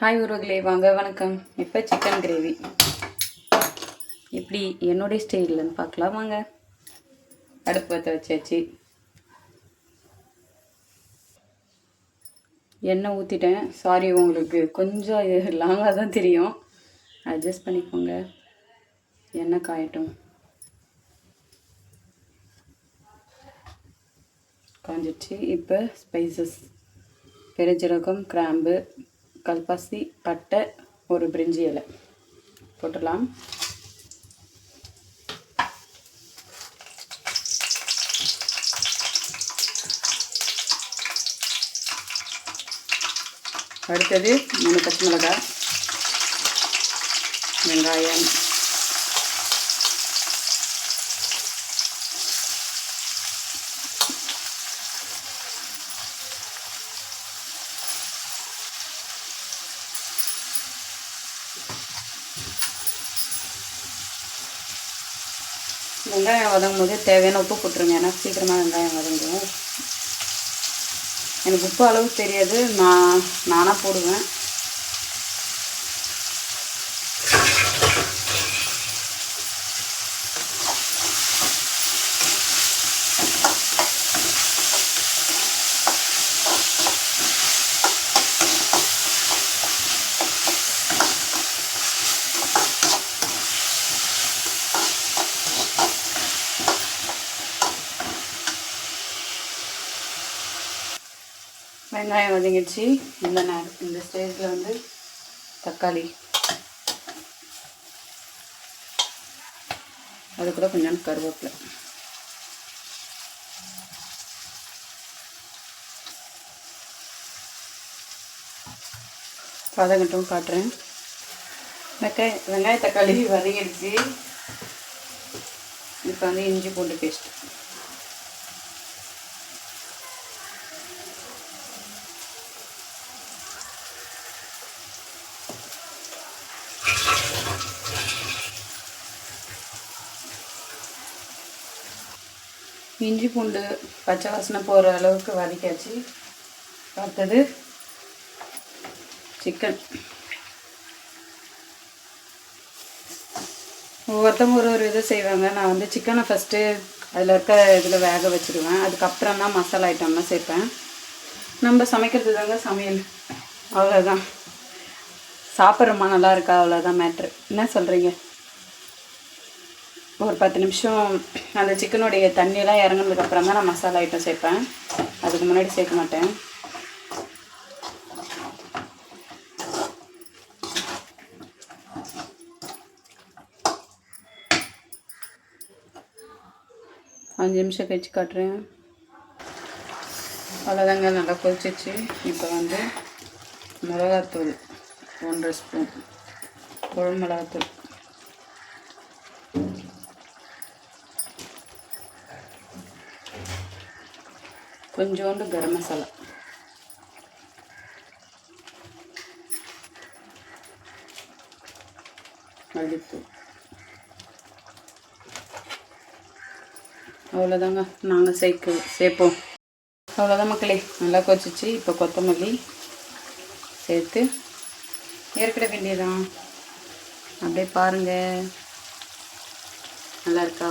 Hi உறவுகளே வாங்க வணக்கம். இப்போ சிக்கன் கிரேவி எப்படி என்னுடைய ஸ்டைலில்னு பார்க்கலாம் வாங்க. அடுப்பு பற்ற வச்சாச்சு. எண்ணெய் ஊற்றிட்டேன் சாரி உங்களுக்கு கொஞ்சம் லாங்காக தான் தெரியும். அட்ஜஸ்ட் பண்ணிக்கோங்க. எண்ணெய் காயட்டும். காஞ்சிடுச்சு. இப்போ ஸ்பைசஸ் பெருஞ்சீரகம் கிராம்பு கல்பாசி பட்டை ஒரு பிரிஞ்சி இலை. போட்டுடலாம். அடுத்தது மூணு பச்சை மிளகாய் வெங்காயம் வெங்காயம் வதங்கும் போது தேவையான உப்பு போட்டுருங்க. ஏன்னா சீக்கிரமாக வெங்காயம் வதங்கும் எனக்கு உப்பு அளவு தெரியாது. நான் நானாக போடுவேன். வெங்காயம் வதங்கிடுச்சு. இந்த நேரம் இந்த ஸ்டேஜில் வந்து தக்காளி. அது கூட கொஞ்சம் கருவேப்பிலை. பதங்கட்டும் காட்டுறேன். வெங்காய வெங்காய தக்காளி வதங்கிடுச்சு. இப்போ வந்து இஞ்சி பூண்டு பேஸ்ட்டு இஞ்சி பூண்டு பச்சை வாசனை போகிற அளவுக்கு வதக்காச்சு அடுத்தது சிக்கன் ஒவ்வொருத்தவங்க ஒரு ஒரு இது செய்வாங்க. நான் வந்து சிக்கனை ஃபஸ்ட்டு அதில் இருக்க இதில் வேக வச்சுருவேன். அதுக்கப்புறம் தான் மசாலா ஐட்டம்லாம் சேர்ப்பேன். நம்ம சமைக்கிறது தாங்க சமையல். அவ்வளோதான் சாப்பிட்றமா நல்லா இருக்கா? அவ்வளோதான் மேட்ரு என்ன சொல்கிறீங்க ஒரு பத்து நிமிஷம் அந்த சிக்கனுடைய தண்ணியெல்லாம் இறங்கினதுக்கப்புறம் தான் நான் மசாலா ஐட்டம் சேர்ப்பேன். அதுக்கு முன்னாடி சேர்க்க மாட்டேன். அஞ்சு நிமிஷம் கழிச்சு காட்டுறேன். அவ்வளோதாங்க நல்லா கொதிச்சிச்சு இப்போ வந்து மிளகாத்தூள் ஒன்றரை ஸ்பூன் குழம்பு மிளகாத்தூள். கொஞ்சோண்டு கரம் மசாலா. மல்லித்தூள். அவ்வளோதாங்க. நாங்கள் சேர்க்க சேர்ப்போம். அவ்வளோதான் மக்களே. நல்லா கொச்சிச்சு இப்போ கொத்தமல்லி சேர்த்து ஏற்கிட வேண்டியதான் அப்படியே பாருங்கள் நல்லா இருக்கா?